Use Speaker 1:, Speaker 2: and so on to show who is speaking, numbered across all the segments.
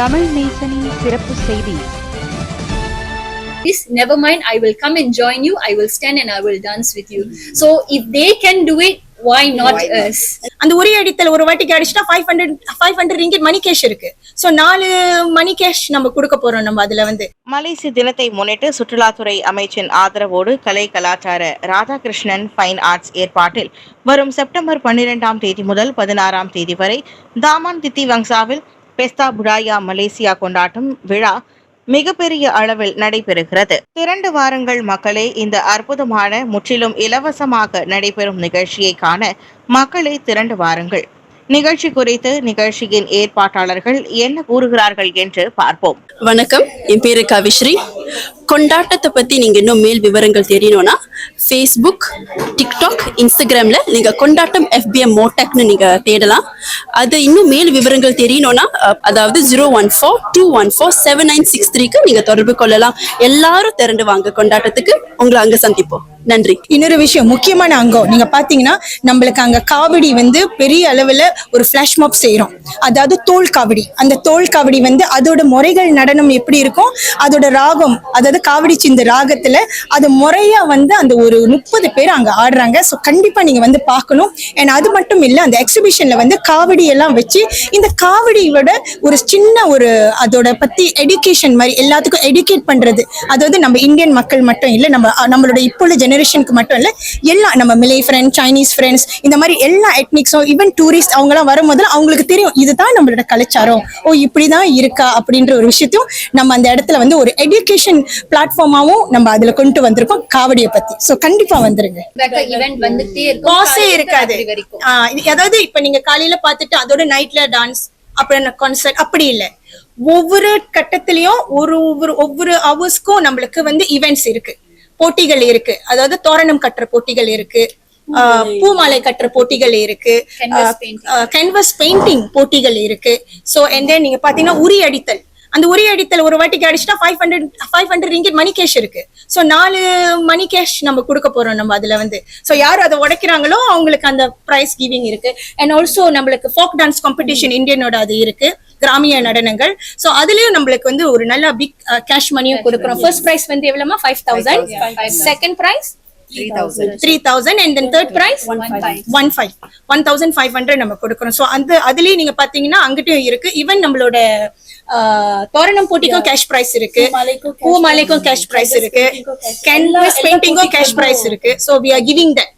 Speaker 1: தமிழ் நேசனின் சிறப்பு செய்தி.
Speaker 2: This never mind i will come and join you. I will stand and i will dance with you. So if they can do it why not us?
Speaker 3: அந்த உரி அடித்தல் ஒரு வாட்டிக்கு அடிச்சுட்டா five hundred five hundred ringgit money cash இருக்கு. So நாலு money cash நம்ம கொடுக்க போறோம் நம்ம அதுல வந்து.
Speaker 4: மலேசிய தினத்தை முன்னிட்டு சுற்றுலாத்துறை அமைச்சின் ஆதரவோடு கலை கலாச்சார ராதாகிருஷ்ணன் ஃபைன் ஆர்ட்ஸ் ஏற்பாட்டில் வரும் செப்டம்பர் பன்னிரெண்டாம் தேதி முதல் பதினாறாம் தேதி வரை தாமான் தித்தி வங்சாவில் பெஸ்தா புடாயா மலேசியா கொண்டாட்டம் விழா மிகப்பெரிய அளவில் நடைபெறுகிறது. இரண்டு வாரங்கள் மக்களே இந்த அற்புதமான முற்றிலும் இலவசமாக நடைபெறும் நிகழ்ச்சியை காண மக்களே திரண்டு வாருங்கள். நிகழ்ச்சி குறித்து நிகழ்ச்சியின் ஏற்பாட்டாளர்கள் என்ன கூறுகிறார்கள் என்று பார்ப்போம்.
Speaker 5: வணக்கம் என் பேரு கவிஸ்ரீ. கொண்டாட்டத்தை பத்தி நீங்க இன்னும் மேல் விவரங்கள் தெரியணும்னா ஃபேஸ்புக் டிக்டாக் இன்ஸ்டாகிராம்ல நீங்க கொண்டாட்டம் எஃபிஎம் மோட்டக்னு நீங்க தேடலாம். அது இன்னும் மேல் விவரங்கள் தெரியணும்னா அதாவது zero one four two one four seven nine six த்ரீக்கு நீங்க தொடர்பு கொள்ளலாம். எல்லாரும் திரண்டு வாங்க கொண்டாட்டத்துக்கு. உங்களை அங்கே சந்திப்போம். நன்றி.
Speaker 3: இன்னொரு விஷயம் முக்கியமான அங்கம். நீங்க பாத்தீங்கன்னா நம்மளுக்கு அங்க காவடி வந்து பெரிய அளவுல ஒரு ஃபிளாஷ் மாப் செய்யறோம் அதாவது தோல் காவடி. அந்த தோல் காவடி வந்து அதோட முறைகள் நடனம் எப்படி இருக்கும்? அதோட ராகம் அதாவது காவடி சிந்த ராகத்துல அது முறையா வந்து அந்த ஒரு முப்பது பேர் அங்க ஆடுறாங்க. ஸோ கண்டிப்பா நீங்க வந்து பார்க்கணும். அண்ட் அது மட்டும் இல்ல அந்த எக்ஸிபிஷன்ல வந்து காவடி எல்லாம் வச்சு இந்த காவடியோட ஒரு சின்ன ஒரு அதோட பத்தி எடுகேஷன் மாதிரி எல்லாத்துக்கும் எடுகேட் பண்றது. அதாவது நம்ம இந்தியன் மக்கள் மட்டும் இல்லை நம்ம நம்மளோட இப்போ உள்ள ஜெனரேஷனுக்கு மட்டும் இல்லை எல்லா நம்ம மிலே ஃப்ரெண்ட்ஸ் சைனீஸ் ஃப்ரெண்ட்ஸ் இந்த மாதிரி எல்லா எட்னிக்ஸும் ஈவன் டூரிஸ்ட் அவங்கலாம் வரும் வரும்போது அவங்களுக்கு தெரியும் இதுதான் நம்மளோட கலாச்சாரம். ஓ இப்படிதான் இருக்கா அப்படின்ற ஒரு விஷயத்தையும் நம்ம அந்த இடத்துல வந்து ஒரு எஜுகேஷன் பிளாட்ஃபார்மாகவும் நம்ம அதில் கொண்டு வந்திருக்கோம் காவடியை பற்றி சோ கண்டிப்பா வந்துருங்க. பாஸே இருக்காது. அதாவது இப்ப நீங்க காலையில பாத்துட்டு அதோட நைட்ல டான்ஸ் அப்புறம் கான்சர்ட் அப்படி இல்ல. ஒவ்வொரு கட்டத்திலயும் ஒரு ஒவ்வொரு ஒவ்வொரு ஹவர்ஸ்க்கும் நம்மளுக்கு வந்து ஈவெண்ட்ஸ் இருக்கு. போட்டிகள் இருக்கு. அதாவது தோரணம் கட்டுற போட்டிகள் இருக்கு. பூமாலை கட்டுற போட்டிகள் இருக்கு.
Speaker 2: Canvas painting.
Speaker 3: கேன்வஸ் பெயிண்டிங் போட்டிகள் இருக்கு. சோ and then நீங்க பாத்தீங்கன்னா உரி அடித்தல். அந்த உரி அடித்தல் ஒரு வாட்டிக்கு அடிச்சுட்டா five hundred five hundred ringgit money cash இருக்கு. சோ நாலு மணி கேஷ் நம்ம கொடுக்க போறோம் நம்ம அதுல வந்து. சோ யார் அதை உடைக்கிறாங்களோ அவங்களுக்கு அந்த பிரைஸ் கிவிங் இருக்கு. அண்ட் ஆல்சோ நம்மளுக்கு ஃபோக் டான்ஸ் காம்படிஷன் இந்தியனோட அது இருக்கு. கிராமிய நடனங்கள். சோ அதுலயும் நம்மளுக்கு வந்து ஒரு நல்ல பிக் கேஷ் மணியும் கொடுக்குறோம். ஃபர்ஸ்ட் பிரைஸ் வந்து எவ்வளவுமா five thousand second prize three thousand and then third prize one five one thousand five hundred நம்ம கொடுக்குறோம் ஸோ அந்த அதுலயும் நீங்க பாத்தீங்கன்னா அங்கிட்டும் இருக்கு. ஈவன் நம்மளோட தோரணம் போட்டிக்கும் கேஷ் பிரைஸ் இருக்கு. பூ மாலைக்கும் கேஷ் பிரைஸ் இருக்கு. கேன்வாஸ் பெயிண்டிங்கும் கேஷ் பிரைஸ் இருக்கு. So we are giving that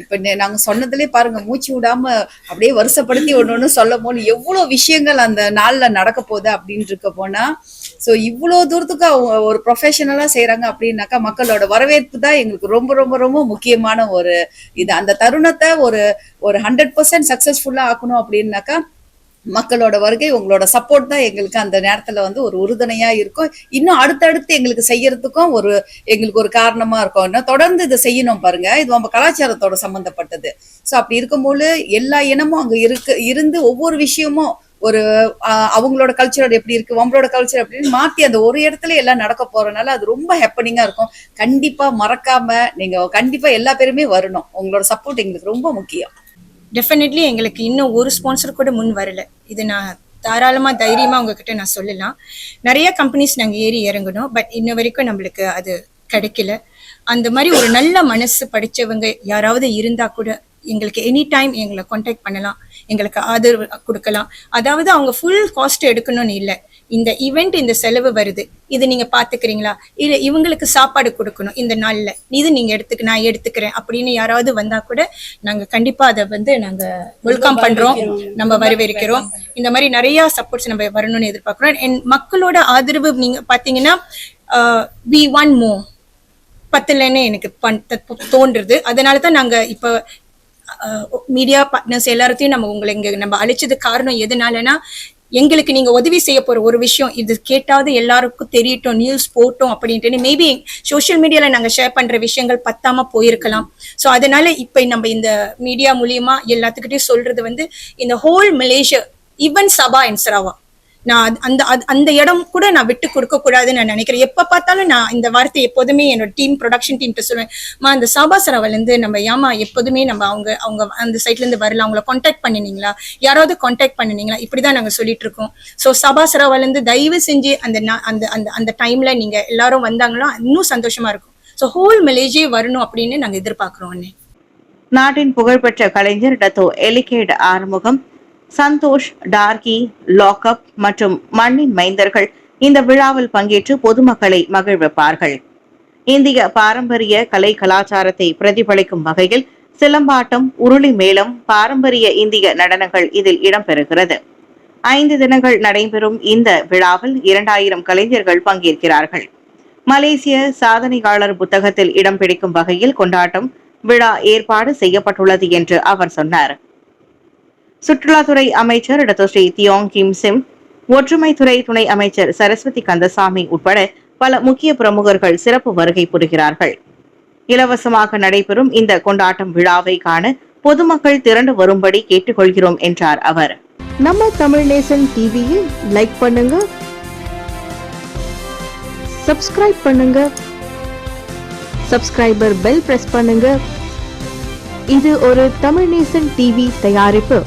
Speaker 6: இப்ப நாங்கள் நாங்க சொன்னதுலயே பாருங்க மூச்சு விடாம அப்படியே வருஷப்படுத்தி ஒன்று ஒன்று சொல்ல போது எவ்வளவு விஷயங்கள் அந்த நாள்ல நடக்க போகுது அப்படின்னு இருக்க போனா சோ இவ்வளவு தூரத்துக்கு அவங்க ஒரு ப்ரொஃபஷனலா செய்யறாங்க அப்படின்னாக்கா மக்களோட வரவேற்பு தான் எங்களுக்கு ரொம்ப ரொம்ப ரொம்ப முக்கியமான ஒரு இது. அந்த தருணத்தை ஒரு ஒரு ஹண்ட்ரட் பர்சன்ட் சக்சஸ்ஃபுல்லா ஆக்கணும் அப்படின்னாக்கா மக்களோட வருகை உங்களோட சப்போர்ட் தான் எங்களுக்கு அந்த நேரத்துல வந்து ஒரு உறுதுணையா இருக்கும். இன்னும் அடுத்தடுத்து எங்களுக்கு செய்யறதுக்கும் ஒரு எங்களுக்கு ஒரு காரணமா இருக்கும். இன்னும் தொடர்ந்து இதை செய்யணும் பாருங்க. இது நம்ம கலாச்சாரத்தோட சம்பந்தப்பட்டது. சோ அப்படி இருக்கும்போது எல்லா இனமும் அங்க இருக்கு இருந்து ஒவ்வொரு விஷயமும் ஒரு அவங்களோட கல்ச்சர் எப்படி இருக்கு உங்களோட கல்ச்சர் அப்படின்னு மாத்தி அந்த ஒரு இடத்துல எல்லாம் நடக்க போறதுனால அது ரொம்ப ஹெப்பனிங்கா இருக்கும். கண்டிப்பா மறக்காம நீங்க கண்டிப்பா எல்லா பேருமே வரணும். உங்களோட சப்போர்ட் எங்களுக்கு ரொம்ப முக்கியம்.
Speaker 3: டெஃபினெட்லி எங்களுக்கு இன்னும் ஒரு ஸ்பான்சர் கூட முன் வரல. இது நான் தாராளமாக தைரியமாக உங்ககிட்ட நான் சொல்லலாம். நிறைய கம்பெனிஸ் நாங்கள் ஏறி இறங்கணும் பட் இன்ன வரைக்கும் நம்மளுக்கு அது கிடைக்கல. அந்த மாதிரி ஒரு நல்ல மனசு படித்தவங்க யாராவது இருந்தால் கூட எங்களுக்கு எனி டைம் எங்களை காண்டாக்ட் பண்ணலாம். எங்களுக்கு ஆதரவு கொடுக்கலாம். அதாவது அவங்க ஃபுல் காஸ்ட் எடுக்கணும்னு இல்லை. இந்த ஈவெண்ட் இந்த செலவு வருது. இது நீங்க பாத்துக்கிறீங்களா இல்ல இவங்களுக்கு சாப்பாடு கொடுக்கணும் இந்த நாள்ல. இது நீங்க எடுத்துக்க நான் எடுத்துக்கிறேன் அப்படின்னு யாராவது வந்தா கூட நாங்க கண்டிப்பா அதை வந்து நாங்க வெல்கம் பண்றோம். நம்ம வரவேற்கிறோம். இந்த மாதிரி நிறைய சப்போர்ட்ஸ் நம்ம வரணும்னு எதிர்பார்க்கிறோம். என் மக்களோட ஆதரவு நீங்க பாத்தீங்கன்னா வி ஒன் மோ பத்தலன்னு எனக்கு பண் தோன்றுறது அதனால தான் நாங்க இப்போ மீடியா பார்ட்னர்ஸ் எல்லாத்தையும் நம்ம உங்களை இங்க நம்ம அழிச்சது காரணம் எதனாலனா எங்களுக்கு நீங்க உதவி செய்ய போற ஒரு விஷயம் இது கேட்டாவது எல்லாருக்கும் தெரியட்டும் நியூஸ் போட்டோம் அப்படின்ட்டு மேபி சோஷியல் மீடியால நாங்க ஷேர் பண்ற விஷயங்கள் பத்தாம போயிருக்கலாம். ஸோ அதனால இப்ப நம்ம இந்த மீடியா மூலியமா எல்லாத்துக்கிட்டையும் சொல்றது வந்து இந்த whole Malaysia even Sabah and Sarawak நான் அந்த அந்த இடம் கூட நான் விட்டு கொடுக்க கூடாதுன்னு நான் நினைக்கிறேன். எப்ப பார்த்தாலும் நான் இந்த வார்த்தை எப்போதுமே என்னோட டீம் ப்ரொடக்ஷன் டீம்கிட்ட சொல்லுவேன் மா அந்த சாபாசராவில இருந்து நம்ம ஏமா எப்போதுமே நம்ம அவங்க அவங்க அந்த சைட்ல இருந்து வரல. அவங்கள காண்டாக்ட் பண்ணினீங்களா? யாராவது காண்டாக்ட் பண்ணினீங்களா? இப்படிதான் நாங்க சொல்லிட்டு இருக்கோம். ஸோ சபா இருந்து தயவு செஞ்சு அந்த அந்த அந்த அந்த டைம்ல நீங்க எல்லாரும் வந்தாங்கன்னா இன்னும் சந்தோஷமா இருக்கும். ஸோ ஹோல் மலேஜே வரணும் அப்படின்னு நாங்க எதிர்பார்க்கிறோம்
Speaker 4: நாட்டின் புகழ்பெற்ற கலைஞர் டத்தோ எலிகேட் ஆறுமுகம். சந்தோஷ் டார்கி லாக்அப் மற்றும் மண்ணின் மைந்தர்கள் இந்த விழாவில் பங்கேற்று பொதுமக்களை மகிழ்விப்பார்கள். இந்திய பாரம்பரிய கலை கலாச்சாரத்தை பிரதிபலிக்கும் வகையில் சிலம்பாட்டம் உருளி மேளம் பாரம்பரிய இந்திய நடனங்கள் இதில் இடம்பெறுகிறது. ஐந்து தினங்கள் நடைபெறும் இந்த விழாவில் இரண்டாயிரம் கலைஞர்கள் பங்கேற்கிறார்கள். மலேசிய சாதனையாளர் புத்தகத்தில் இடம் பிடிக்கும் வகையில் கொண்டாட்டம் விழா ஏற்பாடு செய்யப்பட்டுள்ளது என்று அவர் சொன்னார். சுற்றுலாத்துறை அமைச்சர் டாக்டர் ஸ்ரீ தியோங் கிம் சிம் ஒற்றுமைத்துறை துணை அமைச்சர் சரஸ்வதி கந்தசாமி உட்பட பல முக்கிய பிரமுகர்கள் சிறப்பு வருகை புரிகிறார்கள். இலவசமாக நடைபெறும் இந்த கொண்டாட்டம் விழாவை காண பொதுமக்கள் திரண்டு வரும்படி கேட்டுக்கொள்கிறோம் என்றார் அவர்.
Speaker 7: நம்ம தமிழ் நேசன் டிவியில் லைக் பண்ணுங்க சப்ஸ்கிரைப் பண்ணுங்க சப்ஸ்கிரைபர் பெல் பிரஸ் பண்ணுங்க. இது ஒரு தமிழ் நேசன் டிவி தயாரிப்பு.